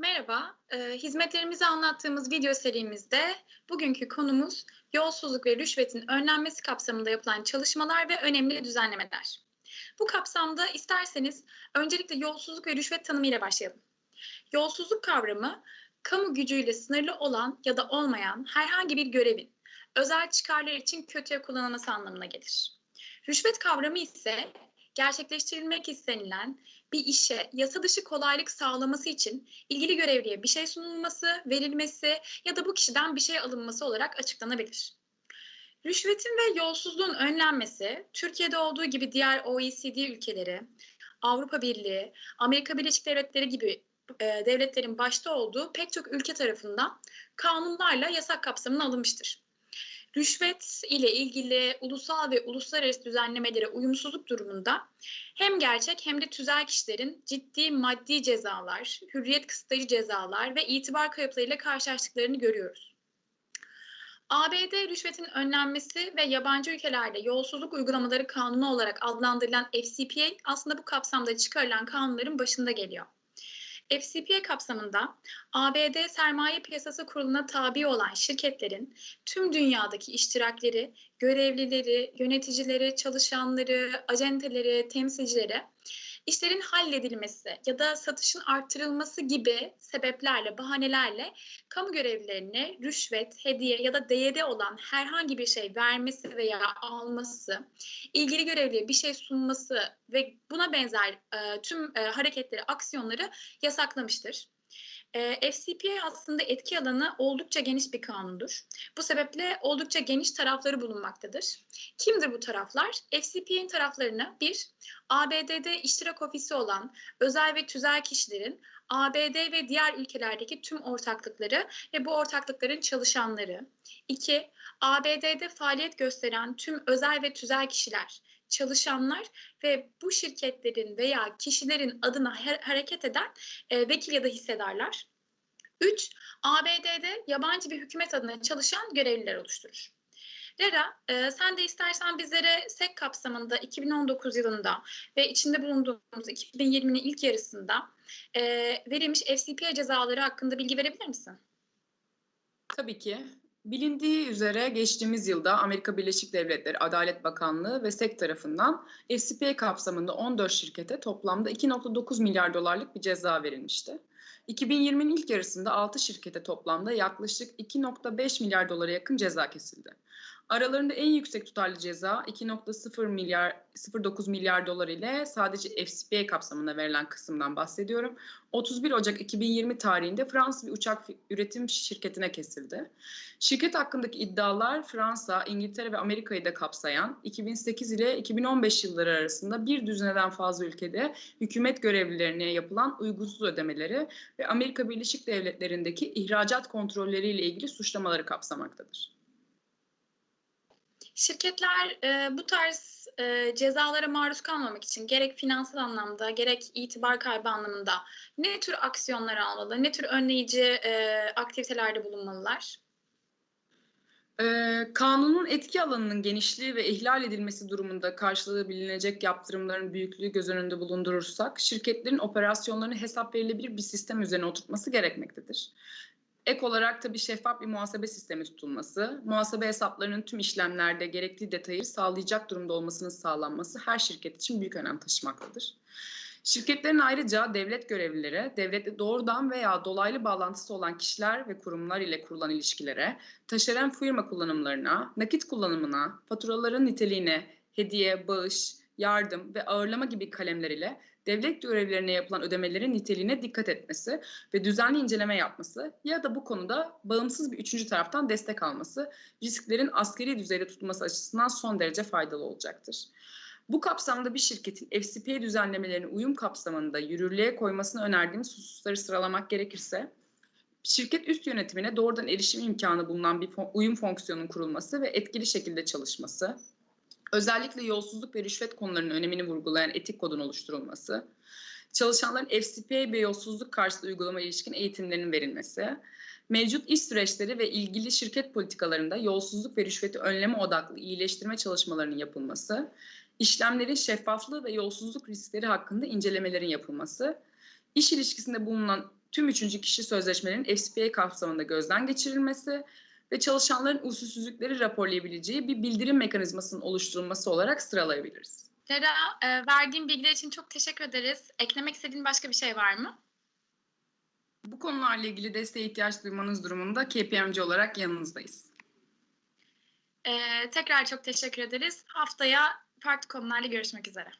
Merhaba, e, hizmetlerimizi anlattığımız video serimizde bugünkü konumuz yolsuzluk ve rüşvetin önlenmesi kapsamında yapılan çalışmalar ve önemli düzenlemeler. Bu kapsamda isterseniz öncelikle yolsuzluk ve rüşvet tanımıyla başlayalım. Yolsuzluk kavramı, kamu gücüyle sınırlı olan ya da olmayan herhangi bir görevin özel çıkarlar için kötüye kullanılması anlamına gelir. Rüşvet kavramı ise gerçekleştirilmek istenilen bir işe yasa dışı kolaylık sağlaması için ilgili görevliye bir şey sunulması, verilmesi ya da bu kişiden bir şey alınması olarak açıklanabilir. Rüşvetin ve yolsuzluğun önlenmesi, Türkiye'de olduğu gibi diğer OECD ülkeleri, Avrupa Birliği, Amerika Birleşik Devletleri gibi e, devletlerin başta olduğu pek çok ülke tarafından kanunlarla yasak kapsamına alınmıştır. Rüşvet ile ilgili ulusal ve uluslararası düzenlemelere uyumsuzluk durumunda hem gerçek hem de tüzel kişilerin ciddi maddi cezalar, hürriyet kısıtlayıcı cezalar ve itibar kayıplarıyla karşılaştıklarını görüyoruz. ABD rüşvetin önlenmesi ve yabancı ülkelerde yolsuzluk uygulamaları kanunu olarak adlandırılan FCPA aslında bu kapsamda çıkarılan kanunların başında geliyor. FCPA kapsamında ABD Sermaye Piyasası Kurulu'na tabi olan şirketlerin tüm dünyadaki iştirakleri, görevlileri, yöneticileri, çalışanları, acenteleri, temsilcileri işlerin halledilmesi ya da satışın arttırılması gibi sebeplerle, bahanelerle kamu görevlilerine rüşvet, hediye ya da değeri olan herhangi bir şey vermesi veya alması, ilgili görevliye bir şey sunması ve buna benzer e, tüm e, hareketleri, aksiyonları yasaklamıştır. E, FCPA aslında etki alanı oldukça geniş bir kanundur. Bu sebeple oldukça geniş tarafları bulunmaktadır. Kimdir bu taraflar? FCPA'nin taraflarını bir, ABD'de iştirak ofisi olan özel ve tüzel kişilerin ABD ve diğer ülkelerdeki tüm ortaklıkları ve bu ortaklıkların çalışanları. 2. ABD'de faaliyet gösteren tüm özel ve tüzel kişiler, çalışanlar ve bu şirketlerin veya kişilerin adına hareket eden e, vekil ya da hissedarlar. 3. ABD'de yabancı bir hükümet adına çalışan görevliler oluşturur. Lera, e, sen de istersen bizlere SEK kapsamında 2019 yılında ve içinde bulunduğumuz 2020'nin ilk yarısında e, verilmiş FCPA cezaları hakkında bilgi verebilir misin? Tabii ki. Bilindiği üzere geçtiğimiz yılda Amerika Birleşik Devletleri Adalet Bakanlığı ve SEK tarafından FCPA kapsamında 14 şirkete toplamda 2.9 milyar dolarlık bir ceza verilmişti. 2020'nin ilk yarısında 6 şirkete toplamda yaklaşık 2.5 milyar dolara yakın ceza kesildi. Aralarında en yüksek tutarlı ceza 2.0 milyar 0.9 milyar dolar ile sadece FCPA kapsamında verilen kısımdan bahsediyorum. 31 Ocak 2020 tarihinde Fransız bir uçak üretim şirketine kesildi. Şirket hakkındaki iddialar Fransa, İngiltere ve Amerika'yı da kapsayan 2008 ile 2015 yılları arasında bir düzineden fazla ülkede hükümet görevlilerine yapılan uygunsuz ödemeleri ve Amerika Birleşik Devletleri'ndeki ihracat kontrolleriyle ilgili suçlamaları kapsamaktadır. Şirketler e, bu tarz e, cezalara maruz kalmamak için gerek finansal anlamda gerek itibar kaybı anlamında ne tür aksiyonlar almalı, ne tür önleyici e, aktivitelerde bulunmalılar? Ee, kanunun etki alanının genişliği ve ihlal edilmesi durumunda karşılığı yaptırımların büyüklüğü göz önünde bulundurursak, şirketlerin operasyonlarını hesap verilebilir bir sistem üzerine oturtması gerekmektedir. Ek olarak tabii şeffaf bir muhasebe sistemi tutulması, muhasebe hesaplarının tüm işlemlerde gerekli detayı sağlayacak durumda olmasının sağlanması her şirket için büyük önem taşımaktadır. Şirketlerin ayrıca devlet görevlileri, devletle doğrudan veya dolaylı bağlantısı olan kişiler ve kurumlar ile kurulan ilişkilere, taşeron firma kullanımlarına, nakit kullanımına, faturaların niteliğine, hediye, bağış, yardım ve ağırlama gibi kalemler ile devlet görevlilerine yapılan ödemelerin niteliğine dikkat etmesi ve düzenli inceleme yapması ya da bu konuda bağımsız bir üçüncü taraftan destek alması risklerin askeri düzeyde tutulması açısından son derece faydalı olacaktır. Bu kapsamda bir şirketin FCPA düzenlemelerine uyum kapsamında yürürlüğe koymasını önerdiğimiz hususları sıralamak gerekirse, şirket üst yönetimine doğrudan erişim imkanı bulunan bir uyum fonksiyonunun kurulması ve etkili şekilde çalışması, özellikle yolsuzluk ve rüşvet konularının önemini vurgulayan etik kodun oluşturulması, çalışanların FCPA ve yolsuzluk karşıtı uygulama ilişkin eğitimlerinin verilmesi, mevcut iş süreçleri ve ilgili şirket politikalarında yolsuzluk ve rüşveti önleme odaklı iyileştirme çalışmalarının yapılması, işlemlerin şeffaflığı ve yolsuzluk riskleri hakkında incelemelerin yapılması, iş ilişkisinde bulunan tüm üçüncü kişi sözleşmelerinin FCPA kapsamında gözden geçirilmesi ve çalışanların usulsüzlükleri raporlayabileceği bir bildirim mekanizmasının oluşturulması olarak sıralayabiliriz. Lera, e, verdiğin bilgiler için çok teşekkür ederiz. Eklemek istediğin başka bir şey var mı? Bu konularla ilgili desteğe ihtiyaç duymanız durumunda KPMG olarak yanınızdayız. E, tekrar çok teşekkür ederiz. Haftaya farklı konularla görüşmek üzere.